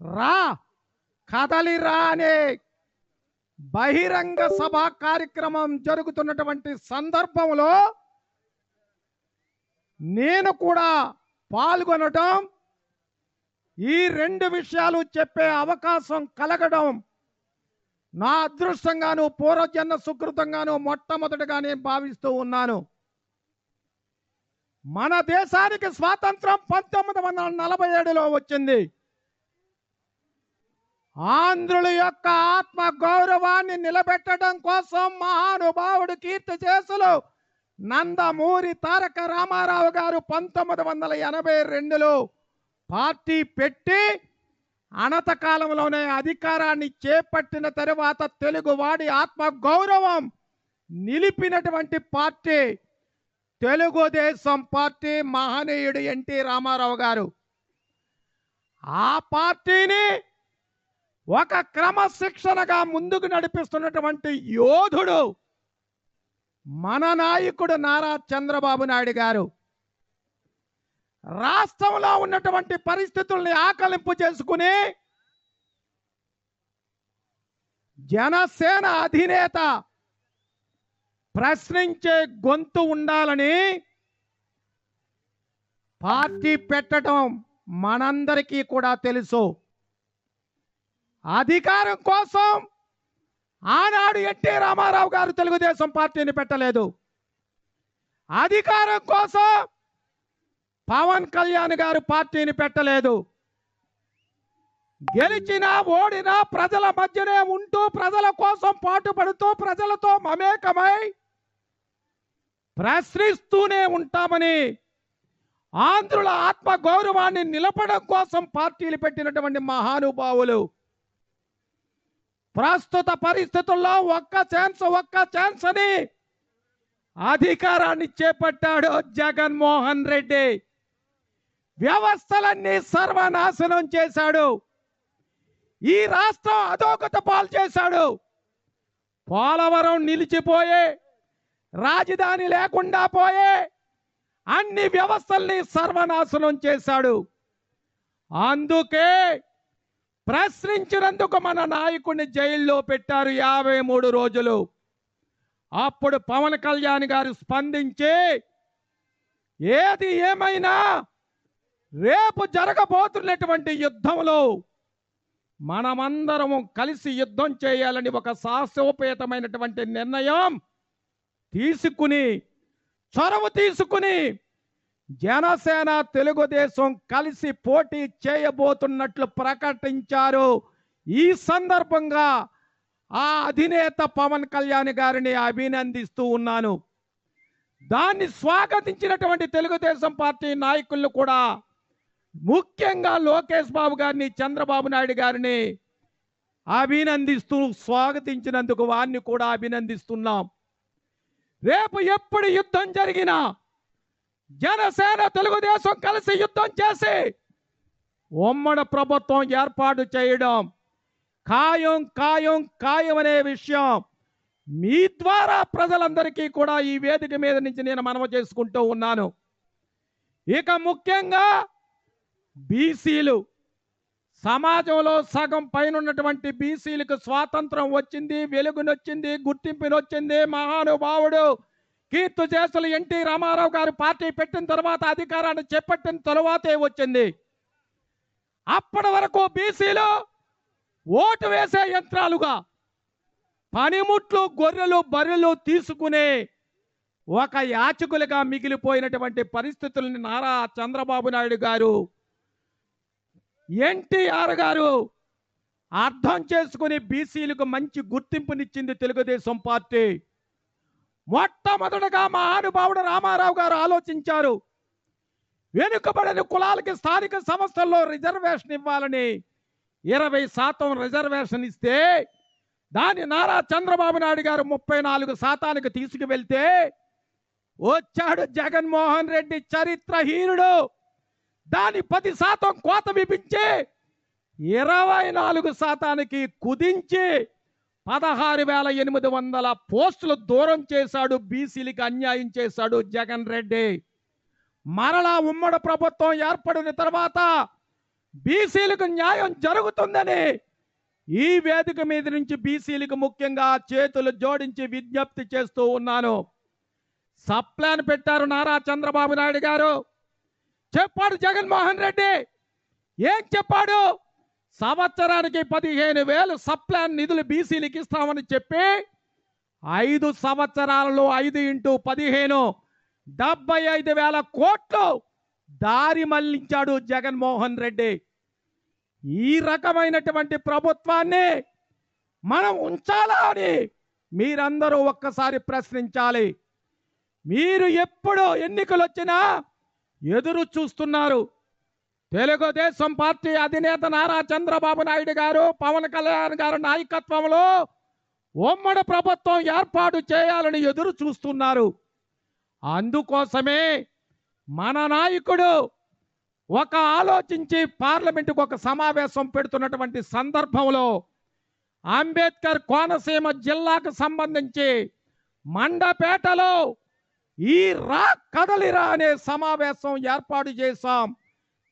రా కదలి రా అనే బహిరంగ సభ కార్యక్రమం జరుగుతున్నటువంటి సందర్భంలో నేను కూడా పాల్గొనడం ఈ రెండు విషయాలు చెప్పే అవకాశం కలగడం నా అదృష్టంగాను పూర్వజన్మ సుకృతంగాను మొట్టమొదటిగా నేను భావిస్తూ ఉన్నాను. మన దేశానికి స్వాతంత్రం పంతొమ్మిది వందల నలభై ఏడులో వచ్చింది. ఆంధ్రుల యొక్క ఆత్మ గౌరవాన్ని నిలబెట్టడం కోసం మహానుభావుడు కీర్తి చేసులు నందమూరి తారక రామారావు గారు పంతొమ్మిది వందల ఎనభై రెండులో పార్టీ పెట్టి అనత కాలంలోనే అధికారాన్ని చేపట్టిన తరువాత తెలుగువాడి ఆత్మ గౌరవం నిలిపినటువంటి పార్టీ తెలుగుదేశం పార్టీ మహనీయుడు ఎన్టీ రామారావు గారు. ఆ పార్టీని ఒక క్రమశిక్షణగా ముందుకు నడిపిస్తున్నటువంటి యోధుడు మన నాయకుడు నారా చంద్రబాబు నాయుడు గారు. రాష్ట్రంలో ఉన్నటువంటి పరిస్థితుల్ని ఆకలింపు చేసుకుని జనసేన అధినేత ప్రశ్నించే గొంతు ఉండాలని పార్టీ పెట్టడం మనందరికీ కూడా తెలుసు. అధికారం కోసం ఆనాడు ఎన్టీ రామారావు గారు తెలుగుదేశం పార్టీని పెట్టలేదు. అధికారం కోసం పవన్ కళ్యాణ్ గారు పార్టీని పెట్టలేదు. గెలిచినా ఓడినా ప్రజల మధ్యనే ఉంటూ ప్రజల కోసం పాటుపడుతూ ప్రజలతో మమేకమై ప్రశ్నిస్తూనే ఉంటామని ఆంధ్రుల ఆత్మ గౌరవాన్ని నిలపడం కోసం పార్టీలు పెట్టినటువంటి మహానుభావులు ప్రస్తుత పరిస్థితుల్లో ఒక్క ఛాన్స్ ఒక్క ఛాన్స్ అని అధికారాన్ని చేపట్టాడు జగన్మోహన్ రెడ్డి. వ్యవస్థలన్నీ సర్వనాశనం చేశాడు. ఈ రాష్ట్రం అధోగత పాలు చేశాడు. పోలవరం నిలిచిపోయే రాజధాని లేకుండా పోయే అన్ని వ్యవస్థల్ని సర్వనాశనం చేశాడు. అందుకే ప్రశ్నించినందుకు మన నాయకుడిని జైల్లో పెట్టారు యాభై మూడు రోజులు. అప్పుడు పవన్ కళ్యాణ్ గారు స్పందించి ఏది ఏమైనా రేపు జరగబోతున్నటువంటి యుద్ధంలో మనమందరము కలిసి యుద్ధం చేయాలని ఒక సాహసోపేతమైనటువంటి నిర్ణయం తీసుకుని చొరవ తీసుకుని జనసేన తెలుగుదేశం కలిసి పోటీ చేయబోతున్నట్లు ప్రకటించారు. ఈ సందర్భంగా ఆ అధినేత పవన్ కళ్యాణ్ గారిని అభినందిస్తూ ఉన్నాను. దాన్ని స్వాగతించినటువంటి తెలుగుదేశం పార్టీ నాయకులు కూడా ముఖ్యంగా లోకేష్ బాబు గారిని చంద్రబాబు నాయుడు గారిని అభినందిస్తూ స్వాగతించినందుకు వారిని కూడా అభినందిస్తున్నాం. రేపు ఎప్పుడు యుద్ధం జరిగినా జనసేన తెలుగుదేశం కలిసి యుద్ధం చేసి ఉమ్మడి ప్రభుత్వం ఏర్పాటు చేయడం ఖాయం ఖాయం ఖాయం అనే విషయం మీ ద్వారా ప్రజలందరికీ కూడా ఈ వేదిక మీద నుంచి నేను మనవ చేసుకుంటూ ఉన్నాను. ఇక ముఖ్యంగా బీసీలు సమాజంలో సగం పైన ఉన్నటువంటి బీసీలకు స్వాతంత్రం వచ్చింది వెలుగునొచ్చింది గుర్తింపునొచ్చింది మహానుభావుడు కీర్తి చేసలు ఎన్టీ రామారావు గారు పార్టీ పెట్టిన తర్వాత అధికారాన్ని చేపట్టిన తరువాతే వచ్చింది. అప్పటి వరకు బీసీలు ఓటు వేసే యంత్రాలుగా పనిముట్లు గొర్రెలు బర్రెలు తీసుకునే ఒక యాచకులుగా మిగిలిపోయినటువంటి పరిస్థితుల్ని నారా చంద్రబాబు నాయుడు గారు ఎన్టీఆర్ గారు అర్థం చేసుకుని బీసీలకు మంచి గుర్తింపునిచ్చింది తెలుగుదేశం పార్టీ. మొట్టమొదటగా మహానుభావుడు రామారావు గారు ఆలోచించారు. వెనుకబడిన కులాలకి స్థానిక సంస్థల్లో రిజర్వేషన్ ఇవ్వాలని ఇరవై శాతం రిజర్వేషన్ ఇస్తే దాన్ని నారా చంద్రబాబు నాయుడు గారు ముప్పై నాలుగు శాతానికి తీసుకువెళ్తే వచ్చాడు జగన్మోహన్ రెడ్డి చరిత్రహీనుడు. దాని పది శాతం కోత విపించి ఇరవై నాలుగు శాతానికి కుదించి పదహారు వేల ఎనిమిది వందల పోస్టులు దూరం చేశాడు బీసీలకి అన్యాయం చేశాడు జగన్ రెడ్డి. మరలా ఉమ్మడి ప్రభుత్వం ఏర్పడిన తర్వాత బీసీలకు న్యాయం జరుగుతుందని ఈ వేదిక మీద నుంచి బీసీలకు ముఖ్యంగా చేతులు జోడించి విజ్ఞప్తి చేస్తూ ఉన్నాను. సప్లాన్ పెట్టారు నారా చంద్రబాబు నాయుడు గారు. చెప్పాడు జగన్మోహన్ రెడ్డి. ఏం చెప్పాడు? సంవత్సరానికి పదిహేను వేలు సప్లాన్ నిధులు బీసీలకు ఇస్తామని చెప్పి ఐదు సంవత్సరాలలో ఐదు ఇంటూ పదిహేను డెబ్బై ఐదు వేల కోట్లు దారి మళ్ళించాడు జగన్మోహన్ రెడ్డి. ఈ రకమైనటువంటి ప్రభుత్వాన్ని మనం ఉంచాలా అని మీరందరూ ఒక్కసారి ప్రశ్నించాలి. మీరు ఎప్పుడు ఎన్నికలు వచ్చినా ఎదురు చూస్తున్నారు. తెలుగుదేశం పార్టీ అధినేత నారా చంద్రబాబు నాయుడు గారు పవన్ కళ్యాణ్ గారి నాయకత్వంలో ఉమ్మడి ప్రభుత్వం ఏర్పాటు చేయాలని ఎదురు చూస్తున్నారు. అందుకోసమే మన నాయకుడు ఒక ఆలోచించి పార్లమెంటుకు ఒక సమావేశం పెడుతున్నటువంటి సందర్భంలో అంబేద్కర్ కోనసీమ జిల్లాకు సంబంధించి మండపేటలో ఈ రా కదలిరా అనే సమావేశం ఏర్పాటు చేశాం.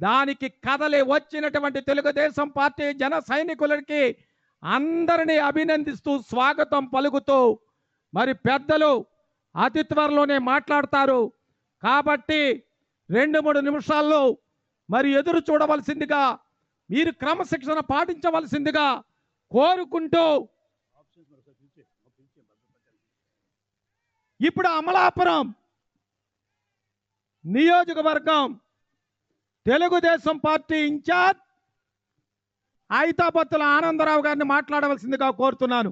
దానికి కదలి వచ్చినటువంటి తెలుగుదేశం పార్టీ జన సైనికులకి అందరినీ అభినందిస్తూ స్వాగతం పలుకుతూ మరి పెద్దలు అతి త్వరలోనే మాట్లాడతారు. కాబట్టి రెండు మూడు నిమిషాల్లో మరి ఎదురు చూడవలసిందిగా మీరు క్రమశిక్షణ పాటించవలసిందిగా కోరుకుంటూ ఇప్పుడు అమలాపురం నియోజకవర్గం తెలుగుదేశం పార్టీ ఇన్ఛార్జ్ ఐతాపత్తుల ఆనందరావు గారిని మాట్లాడవలసిందిగా కోరుతున్నాను.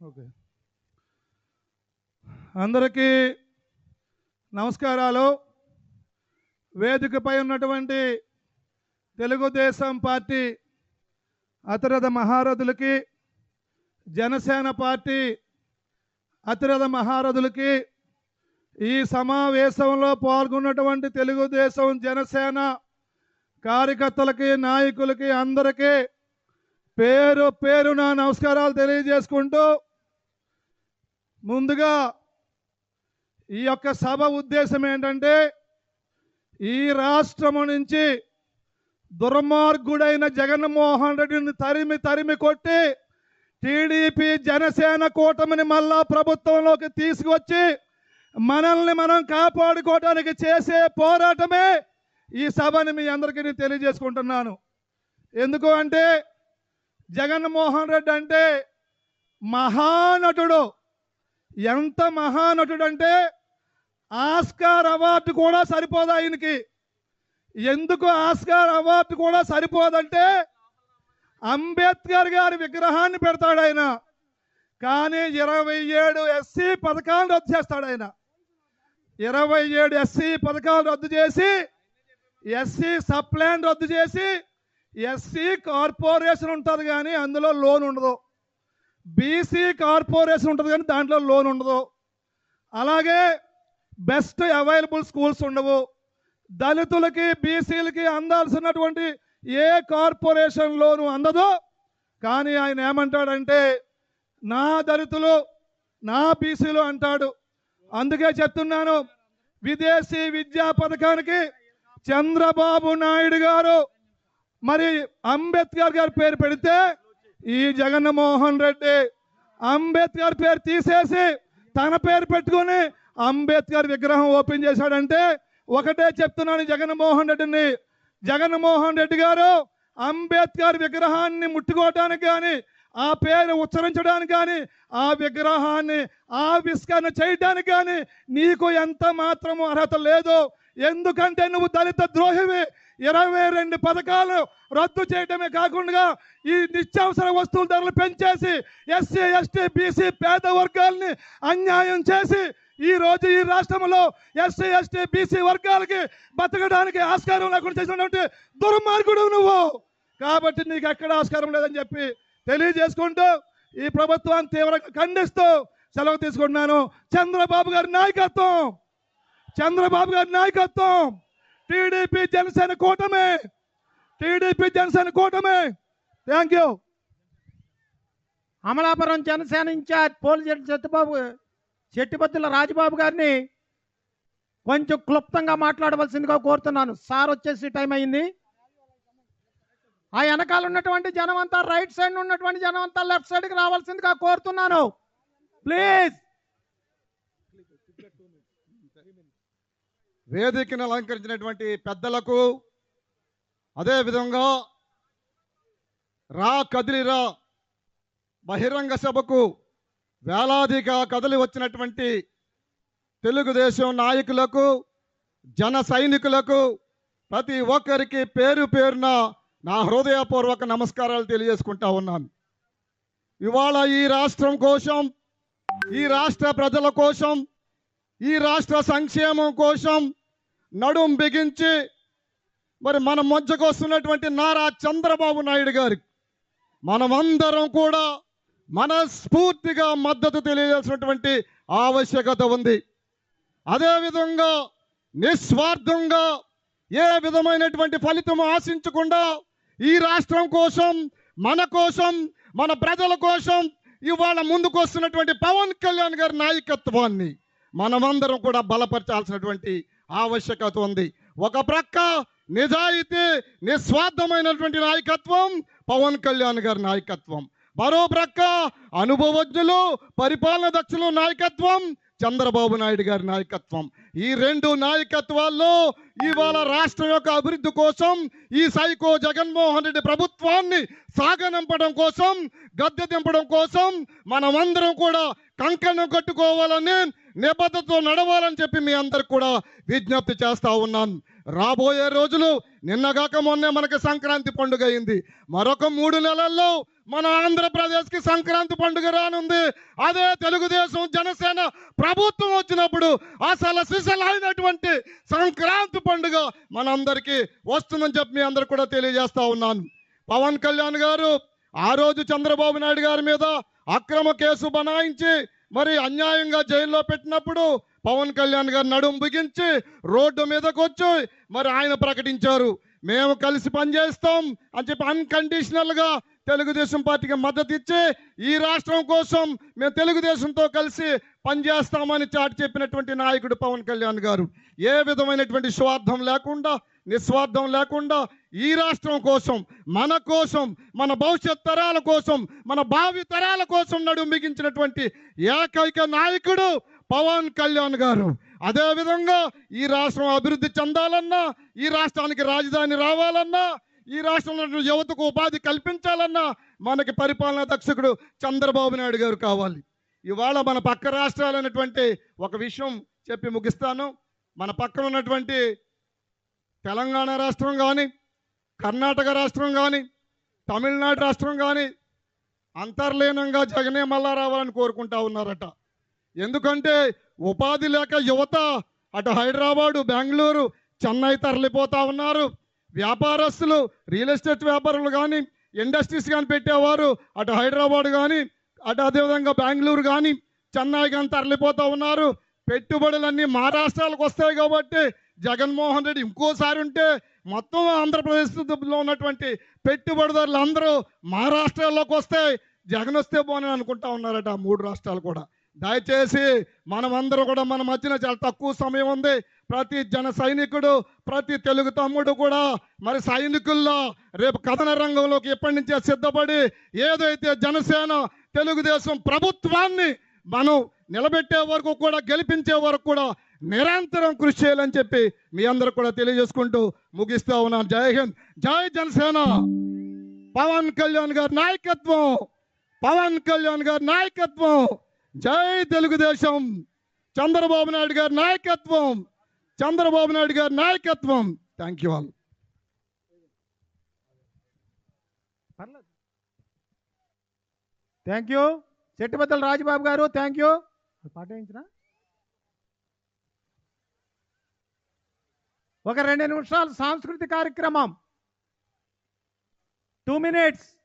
ఓకే. అందరికీ నమస్కారాలు. వేదికపై ఉన్నటువంటి తెలుగుదేశం పార్టీ అతిరథ మహారథులకి జనసేన పార్టీ అతిరథ మహారథులకి ఈ సమావేశంలో పాల్గొన్నటువంటి తెలుగుదేశం జనసేన కార్యకర్తలకి నాయకులకి అందరికీ పేరు పేరు నా నమస్కారాలు తెలియజేసుకుంటూ ముందుగా ఈ యొక్క సభ ఉద్దేశం ఏంటంటే ఈ రాష్ట్రము నుంచి దుర్మార్గుడైన జగన్మోహన్ రెడ్డిని తరిమి తరిమి కొట్టి టీడీపీ జనసేన కూటమిని మళ్ళా ప్రభుత్వంలోకి తీసుకొచ్చి మనల్ని మనం కాపాడుకోవడానికి చేసే పోరాటమే ఈ సభని మీ అందరికీ నేను తెలియజేసుకుంటున్నాను. ఎందుకు అంటే జగన్మోహన్ రెడ్డి అంటే మహానటుడు. ఎంత మహానటుడు అంటే ఆస్కార్ అవార్డు కూడా సరిపోదు ఆయనకి. ఎందుకు ఆస్కార్ అవార్డు కూడా సరిపోదంటే అంబేద్కర్ గారి విగ్రహాన్ని పెడతాడు ఆయన. కానీ ఇరవై ఏడు ఎస్సీ పథకాలు రద్దు చేస్తాడు ఆయన. ఇరవై ఏడు ఎస్సీ పథకాలు రద్దు చేసి ఎస్సీ సప్లాన్ రద్దు చేసి ఎస్సీ కార్పొరేషన్ ఉంటుంది కానీ అందులో లోన్ ఉండదు. బీసీ కార్పొరేషన్ ఉంటుంది కానీ దాంట్లో లోన్ ఉండదు. అలాగే బెస్ట్ అవైలబుల్ స్కూల్స్ ఉండవు. దళితులకి బీసీలకి అందాల్సినటువంటి ఏ కార్పొరేషన్ లోను అందదు. కానీ ఆయన ఏమంటాడంటే నా దళితులు నా బీసీలు అంటాడు. అందుకే చెప్తున్నాను విదేశీ విద్యా పథకానికి చంద్రబాబు నాయుడు గారు మరి అంబేద్కర్ గారి పేరు పెడితే ఈ జగన్మోహన్ రెడ్డి అంబేద్కర్ పేరు తీసేసి తన పేరు పెట్టుకుని అంబేద్కర్ విగ్రహం ఓపెన్ చేశాడంటే ఒకటే చెప్తున్నాను జగన్మోహన్ రెడ్డిని. జగన్మోహన్ రెడ్డి గారు అంబేద్కర్ విగ్రహాన్ని ముట్టుకోవటానికి కానీ ఆ పేరు ఉచ్చరించడానికి కానీ ఆ విగ్రహాన్ని ఆవిష్కరణ చేయడానికి కానీ నీకు ఎంత మాత్రము అర్హత లేదు ఎందుకంటే నువ్వు దళిత ద్రోహివి. ఇరవై రెండు పథకాలు రద్దు చేయడమే కాకుండా ఈ నిత్యావసర వస్తువుల ధరలు పెంచేసి ఎస్సీ ఎస్టీ బీసీ పేద వర్గాల్ని అన్యాయం చేసి ఈ రోజు ఈ రాష్ట్రంలో ఎస్సీ ఎస్టీ బీసీ వర్గాలకి బతకడానికి ఆస్కారం లేకుండా చేసినటువంటి దుర్మార్గుడు నువ్వు. కాబట్టి నీకు ఎక్కడ ఆస్కారం లేదని చెప్పి తెలియజేసుకుంటూ ఈ ప్రభుత్వాన్ని తీవ్రంగా ఖండిస్తూ సెలవు తీసుకుంటున్నాను. చంద్రబాబు గారి నాయకత్వం చంద్రబాబు గారి నాయకత్వం టీడీపీ జనసేన కూటమి టీడీపీ జనసేన కూటమి. Thank you Amalapuram Janasena incharge Polisetti Satyababu Chettipattula Rajababu గారిని కొంచెం క్లుప్తంగా మాట్లాడవలసిందిగా కోరుతున్నాను. సార్ వచ్చేసి టైం అయింది. ఆ వెనకాల ఉన్నటువంటి జనం అంతా రైట్ సైడ్ ఉన్నటువంటి జనం అంతా లెఫ్ట్ సైడ్కి రావాల్సిందిగా కోరుతున్నాను. ప్లీజ్. వేదికను అలంకరించినటువంటి పెద్దలకు అదేవిధంగా రా కదిలిరా బహిరంగ సభకు వేలాదిగా కదిలి వచ్చినటువంటి తెలుగుదేశం నాయకులకు జన సైనికులకు ప్రతి ఒక్కరికి పేరు పేరున నా హృదయపూర్వక నమస్కారాలు తెలియజేసుకుంటా ఉన్నాను. ఇవాళ ఈ రాష్ట్రం కోసం ఈ రాష్ట్ర ప్రజల కోసం ఈ రాష్ట్ర సంక్షేమం కోసం నడుం బిగించి మరి మన మధ్యకు వస్తున్నటువంటి నారా చంద్రబాబు నాయుడు గారికి మనమందరం కూడా మనస్ఫూర్తిగా మద్దతు తెలియజేసినటువంటి ఆవశ్యకత ఉంది. అదేవిధంగా నిస్వార్థంగా ఏ విధమైనటువంటి ఫలితం ఆశించకుండా ఈ రాష్ట్రం కోసం మన కోసం మన ప్రజల కోసం ఇవాళ ముందుకు వస్తున్నటువంటి పవన్ కళ్యాణ్ గారి నాయకత్వాన్ని మనమందరం కూడా బలపరచాల్సినటువంటి ఆవశ్యకత ఉంది. ఒక ప్రక్క నిజాయితీ నిస్వార్థమైనటువంటి నాయకత్వం పవన్ కళ్యాణ్ గారి నాయకత్వం. మరో ప్రక్క అనుభవజ్ఞులు పరిపాలన దక్షులు నాయకత్వం చంద్రబాబు నాయుడు గారి నాయకత్వం. ఈ రెండు నాయకత్వాల్లో ఇవాళ రాష్ట్రం యొక్క అభివృద్ధి కోసం ఈ సైకో జగన్మోహన్ రెడ్డి ప్రభుత్వాన్ని సాగనంపడం కోసం గద్దె దింపడం కోసం మనమందరం కూడా కంకణం కట్టుకోవాలని నిబద్ధతతో నడవాలని చెప్పి మీ అందరికి కూడా విజ్ఞప్తి చేస్తా ఉన్నాను రాబోయే రోజులు నిన్నగాక మొన్నే మనకి సంక్రాంతి పండుగ అయింది. మరొక మూడు నెలల్లో మన ఆంధ్రప్రదేశ్కి సంక్రాంతి పండుగ రానుంది. అదే తెలుగుదేశం జనసేన ప్రభుత్వం వచ్చినప్పుడు అసలు సిసలైనటువంటి సంక్రాంతి పండుగ మనందరికీ వస్తుందని చెప్పి మీ అందరికి కూడా తెలియజేస్తా ఉన్నాను. పవన్ కళ్యాణ్ గారు ఆ రోజు చంద్రబాబు నాయుడు గారి మీద అక్రమ కేసు బనాయించి మరి అన్యాయంగా జైల్లో పెట్టినప్పుడు పవన్ కళ్యాణ్ గారు నడుం బిగించి రోడ్డు మీదకు వచ్చి మరి ఆయన ప్రకటించారు. మేము కలిసి పనిచేస్తాం అని చెప్పి అన్కండిషనల్గా తెలుగుదేశం పార్టీకి మద్దతు ఇచ్చి ఈ రాష్ట్రం కోసం మేము తెలుగుదేశంతో కలిసి పనిచేస్తామని చాటి చెప్పినటువంటి నాయకుడు పవన్ కళ్యాణ్ గారు. ఏ విధమైనటువంటి స్వార్థం లేకుండా నిస్వార్థం లేకుండా ఈ రాష్ట్రం కోసం మన కోసం మన భవిష్యత్ తరాల కోసం మన భావి తరాల కోసం నడుం బిగించినటువంటి ఏకైక నాయకుడు పవన్ కళ్యాణ్ గారు. అదేవిధంగా ఈ రాష్ట్రం అభివృద్ధి చెందాలన్నా ఈ రాష్ట్రానికి రాజధాని రావాలన్నా ఈ రాష్ట్రంలో యువతకు ఉపాధి కల్పించాలన్నా మనకి పరిపాలనా దక్షకుడు చంద్రబాబు నాయుడు గారు కావాలి. ఇవాళ మన పక్క రాష్ట్రాలైనటువంటి ఒక విషయం చెప్పి ముగిస్తాను. మన పక్కన ఉన్నటువంటి తెలంగాణ రాష్ట్రం కానీ కర్ణాటక రాష్ట్రం కానీ తమిళనాడు రాష్ట్రం కానీ అంతర్లీనంగా జగనే మళ్ళా రావాలని కోరుకుంటా ఉన్నారట. ఎందుకంటే ఉపాధి లేక యువత అటు హైదరాబాదు బెంగళూరు చెన్నై తరలిపోతా ఉన్నారు. వ్యాపారస్తులు రియల్ ఎస్టేట్ వ్యాపారులు కానీ ఇండస్ట్రీస్ కానీ పెట్టేవారు అటు హైదరాబాద్ కానీ అటు అదేవిధంగా బెంగళూరు కానీ చెన్నై కానీ తరలిపోతా ఉన్నారు. పెట్టుబడులన్నీ మహారాష్ట్రాలకు వస్తాయి కాబట్టి జగన్మోహన్ రెడ్డి ఇంకోసారి ఉంటే మొత్తం ఆంధ్రప్రదేశ్లో ఉన్నటువంటి పెట్టుబడిదారులు అందరూ మహారాష్ట్రాల్లోకి వస్తే జగన్ వస్తే పోని అనుకుంటా ఉన్నారట ఆ మూడు రాష్ట్రాలు కూడా. దయచేసి మనమందరం కూడా మన మధ్యన చాలా తక్కువ సమయం ఉంది. ప్రతి జన సైనికుడు ప్రతి తెలుగు తమ్ముడు కూడా మరి సైనికుల్లో రేపు కథన రంగంలోకి ఎప్పటి నుంచే సిద్ధపడి ఏదైతే జనసేన తెలుగుదేశం ప్రభుత్వాన్ని మనం నిలబెట్టే వరకు కూడా గెలిపించే వరకు కూడా నిరంతరం కృషి చేయాలని చెప్పి మీ అందరూ కూడా తెలియజేసుకుంటూ ముగిస్తా ఉన్నాను. జై హింద్. జై జనసేన. పవన్ కళ్యాణ్ గారి నాయకత్వం. పవన్ కళ్యాణ్ గారి నాయకత్వం. జై తెలుగుదేశం. చంద్రబాబు నాయుడు గారి నాయకత్వం. చంద్రబాబు నాయుడు గారి నాయకత్వం. Thank you all thank you Chettubaddala Rajababu గారు థ్యాంక్ యూ పాట వేయించిన ఒక రెండు నిమిషాలు సాంస్కృతిక కార్యక్రమం. Two minutes